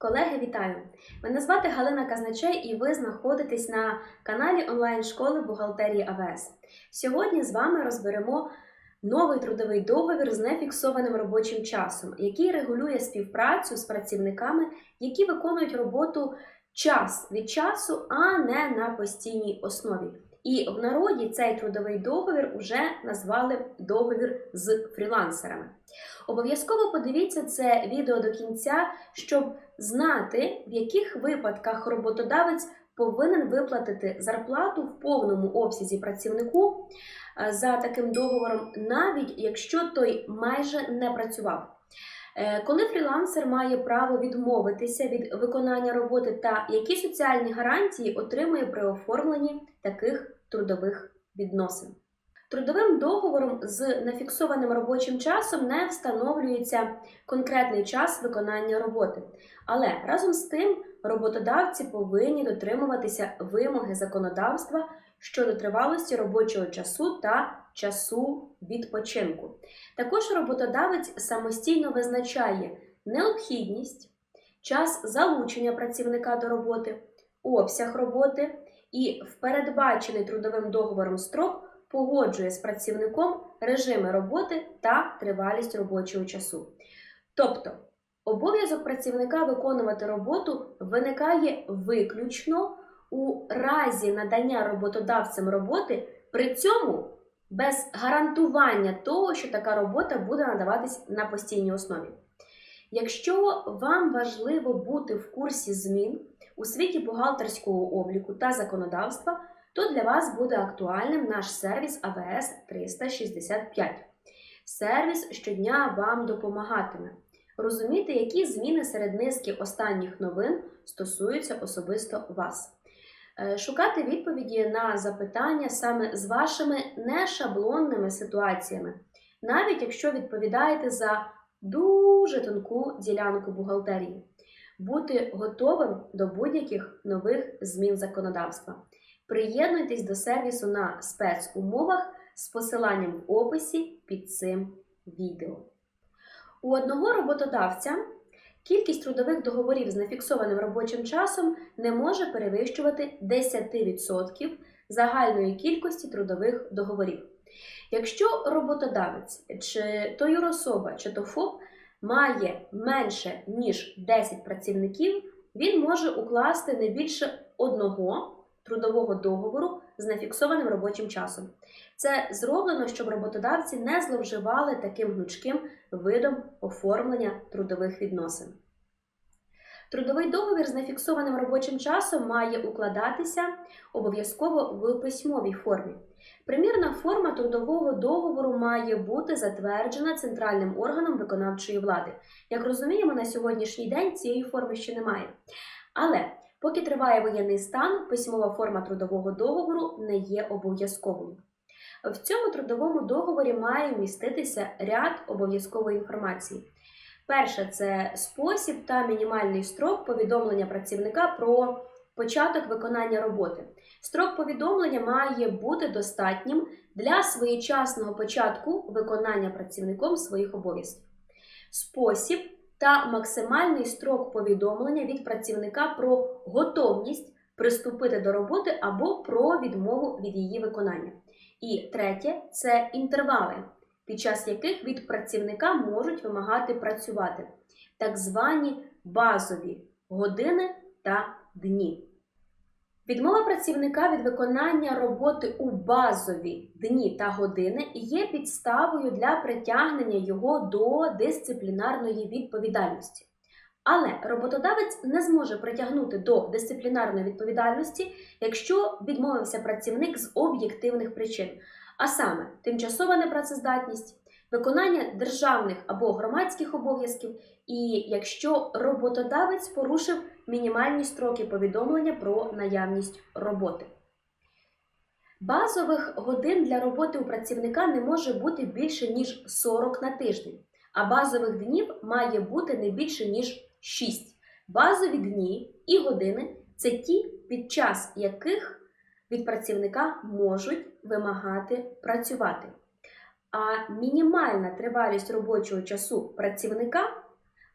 Колеги, вітаю! Мене звати Галина Казначей і ви знаходитесь на каналі онлайн-школи бухгалтерії АВС. Сьогодні з вами розберемо новий трудовий договір з нефіксованим робочим часом, який регулює співпрацю з працівниками, які виконують роботу час від часу, а не на постійній основі. І в народі цей трудовий договір вже назвали договір з фрілансерами. Обов'язково подивіться це відео до кінця, щоб знати, в яких випадках роботодавець повинен виплатити зарплату в повному обсязі працівнику е, за таким договором, навіть якщо той майже не працював. Е, Коли фрілансер має право відмовитися від виконання роботи та які соціальні гарантії отримує при оформленні таких трудових відносин. Трудовим договором з нафіксованим робочим часом не встановлюється конкретний час виконання роботи. Але разом з тим роботодавці повинні дотримуватися вимоги законодавства щодо тривалості робочого часу та часу відпочинку. Також роботодавець самостійно визначає необхідність, час залучення працівника до роботи, обсяг роботи і в передбачений трудовим договором строк погоджує з працівником режими роботи та тривалість робочого часу. Тобто, обов'язок працівника виконувати роботу виникає виключно у разі надання роботодавцем роботи, при цьому без гарантування того, що така робота буде надаватись на постійній основі. Якщо вам важливо бути в курсі змін у світі бухгалтерського обліку та законодавства, то для вас буде актуальним наш сервіс АВС 365. Сервіс щодня вам допомагатиме розуміти, які зміни серед низки останніх новин стосуються особисто вас. Е, Шукати відповіді на запитання саме з вашими нешаблонними ситуаціями, навіть якщо відповідаєте за дуже тонку ділянку бухгалтерії, бути готовим до будь-яких нових змін законодавства. Приєднуйтесь до сервісу на спецумовах з посиланням в описі під цим відео. У одного роботодавця кількість трудових договорів з нефіксованим робочим часом не може перевищувати 10% загальної кількості трудових договорів. Якщо роботодавець, чи то юрособа, чи то ФОП має менше ніж 10 працівників, він може укласти не більше одного трудового договору з нефіксованим робочим часом. Це зроблено, щоб роботодавці не зловживали таким гнучким видом оформлення трудових відносин. Трудовий договір з нефіксованим робочим часом має укладатися обов'язково в письмовій формі. Примірна форма трудового договору має бути затверджена центральним органом виконавчої влади. Як розуміємо, на сьогоднішній день цієї форми ще немає. Але поки триває воєнний стан, письмова форма трудового договору не є обов'язковою. В цьому трудовому договорі має міститися ряд обов'язкової інформації. Перше це спосіб та мінімальний строк повідомлення працівника про початок виконання роботи. Строк повідомлення має бути достатнім для своєчасного початку виконання працівником своїх обов'язків. Спосіб та максимальний строк повідомлення від працівника про готовність приступити до роботи або про відмову від її виконання. І третє це інтервали, під час яких від працівника можуть вимагати працювати, так звані базові години та дні. Відмова працівника від виконання роботи у базові дні та години є підставою для притягнення його до дисциплінарної відповідальності. Але роботодавець не зможе притягнути до дисциплінарної відповідальності, якщо відмовився працівник з об'єктивних причин, а саме тимчасова непрацездатність, виконання державних або громадських обов'язків, і якщо роботодавець порушив мінімальні строки повідомлення про наявність роботи. Базових годин для роботи у працівника не може бути більше, ніж 40 на тиждень, а базових днів має бути не більше, ніж 6. Базові дні і години це ті, під час яких від працівника можуть вимагати працювати. А мінімальна тривалість робочого часу працівника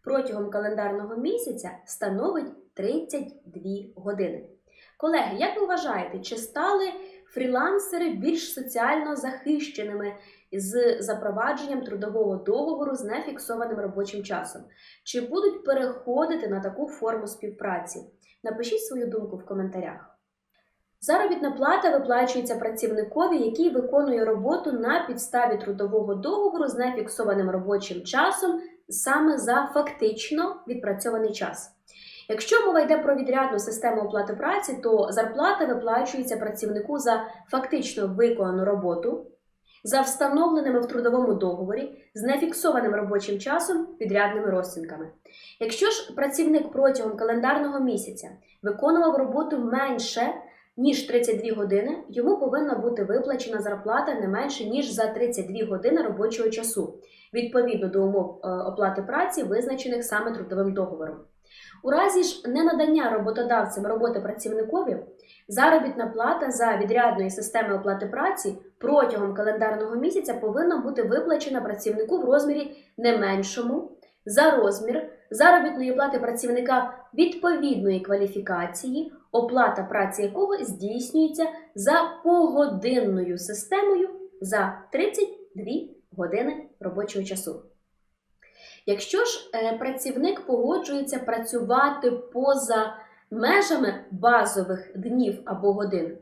протягом календарного місяця становить 32 години. Колеги, як ви вважаєте, чи стали фрілансери більш соціально захищеними з запровадженням трудового договору з нефіксованим робочим часом? Чи будуть переходити на таку форму співпраці? Напишіть свою думку в коментарях. Заробітна плата виплачується працівникові, який виконує роботу на підставі трудового договору з нефіксованим робочим часом саме за фактично відпрацьований час. Якщо мова йде про відрядну систему оплати праці, то зарплата виплачується працівнику за фактично виконану роботу, за встановленими в трудовому договорі з нефіксованим робочим часом відрядними розцінками. Якщо ж працівник протягом календарного місяця виконував роботу менше, ніж 32 години, йому повинна бути виплачена зарплата не менше, ніж за 32 години робочого часу, відповідно до умов е, оплати праці, визначених саме трудовим договором. У разі ж ненадання роботодавцем роботи працівникові, заробітна плата за відрядної системи оплати праці протягом календарного місяця повинна бути виплачена працівнику в розмірі не меншому за розмір заробітної плати працівника відповідної кваліфікації, оплата праці якого здійснюється за погодинною системою за 32 години робочого часу. Якщо ж е, працівник погоджується працювати поза межами базових днів або годин,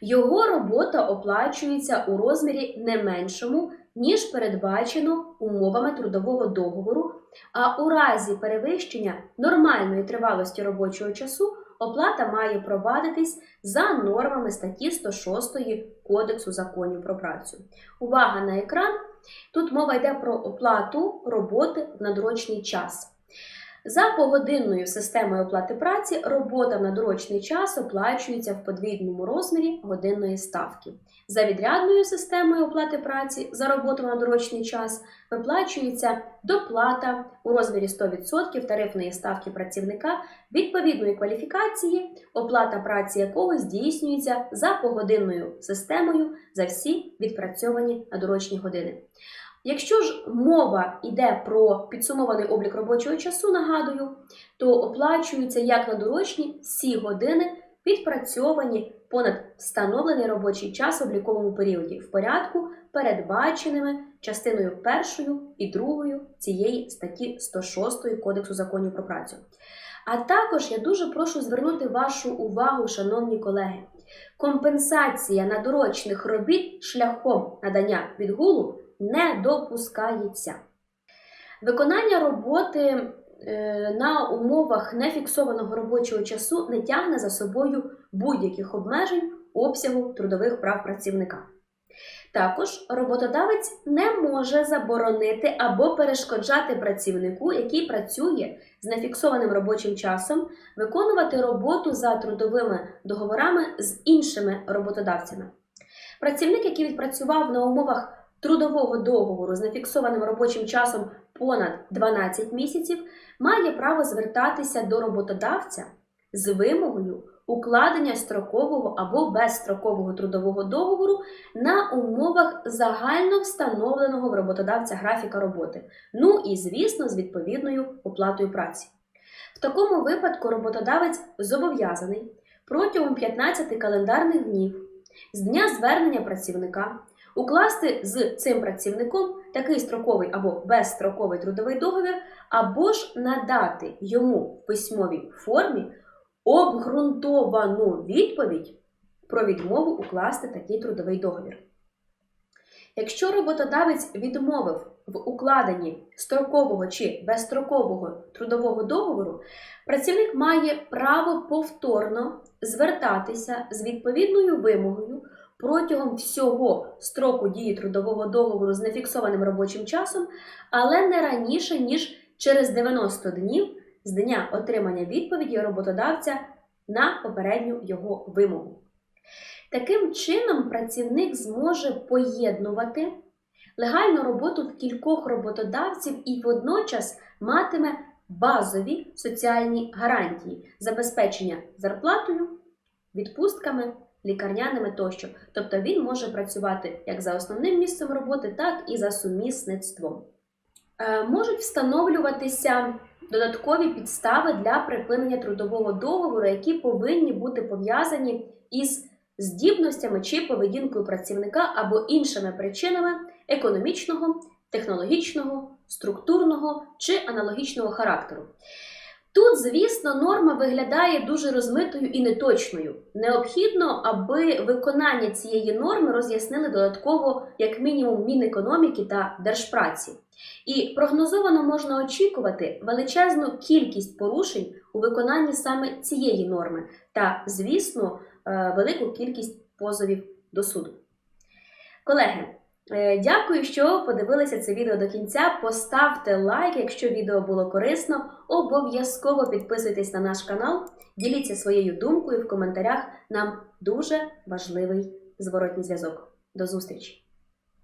його робота оплачується у розмірі не меншому, ніж передбачено умовами трудового договору, а у разі перевищення нормальної тривалості робочого часу оплата має провадитись за нормами статті 106 Кодексу законів про працю. Увага на екран! Тут мова йде про оплату роботи в надрочний час. За погодинною системою оплати праці робота в надрочний час оплачується в подвійному розмірі годинної ставки. За відрядною системою оплати праці за роботу в надурочний час виплачується доплата у розмірі 100% тарифної ставки працівника відповідної кваліфікації, оплата праці якого здійснюється за погодинною системою за всі відпрацьовані надурочні години. Якщо ж мова йде про підсумований облік робочого часу, нагадую, то оплачуються як надурочні всі години, відпрацьовані понад встановлений робочий час в обліковому періоді в порядку, передбаченими частиною першою і другою цієї статті 106 Кодексу законів про працю. А також я дуже прошу звернути вашу увагу, шановні колеги. Компенсація надурочних робіт шляхом надання відгулу не допускається. Виконання роботи на умовах нефіксованого робочого часу не тягне за собою будь-яких обмежень обсягу трудових прав працівника. Також роботодавець не може заборонити або перешкоджати працівнику, який працює з нефіксованим робочим часом, виконувати роботу за трудовими договорами з іншими роботодавцями. Працівник, який відпрацював на умовах трудового договору з нефіксованим робочим часом понад 12 місяців, має право звертатися до роботодавця з вимогою укладення строкового або безстрокового трудового договору на умовах загально встановленого в роботодавця графіка роботи, ну і, звісно, з відповідною оплатою праці. В такому випадку роботодавець зобов'язаний протягом 15 календарних днів з дня звернення працівника укласти з цим працівником такий строковий або безстроковий трудовий договір, або ж надати йому в письмовій формі обґрунтовану відповідь про відмову укласти такий трудовий договір. Якщо роботодавець відмовив в укладенні строкового чи безстрокового трудового договору, працівник має право повторно звертатися з відповідною вимогою протягом всього строку дії трудового договору з нефіксованим робочим часом, але не раніше, ніж через 90 днів з дня отримання відповіді роботодавця на попередню його вимогу. Таким чином, працівник зможе поєднувати легальну роботу в кількох роботодавців і водночас матиме базові соціальні гарантії забезпечення зарплатою, відпустками, лікарняними тощо. Тобто він може працювати як за основним місцем роботи, так і за сумісництвом. Е, Можуть встановлюватися додаткові підстави для припинення трудового договору, які повинні бути пов'язані із здібностями чи поведінкою працівника або іншими причинами економічного, технологічного, структурного чи аналогічного характеру. Тут, звісно, норма виглядає дуже розмитою і неточною. Необхідно, аби виконання цієї норми роз'яснили додатково, як мінімум, Мінекономіки та Держпраці. І прогнозовано можна очікувати величезну кількість порушень у виконанні саме цієї норми та, звісно, е, велику кількість позовів до суду. Колеги, дякую, що подивилися це відео до кінця. Поставте лайк, якщо відео було корисно. Обов'язково підписуйтесь на наш канал, діліться своєю думкою в коментарях. Нам дуже важливий зворотній зв'язок. До зустрічі!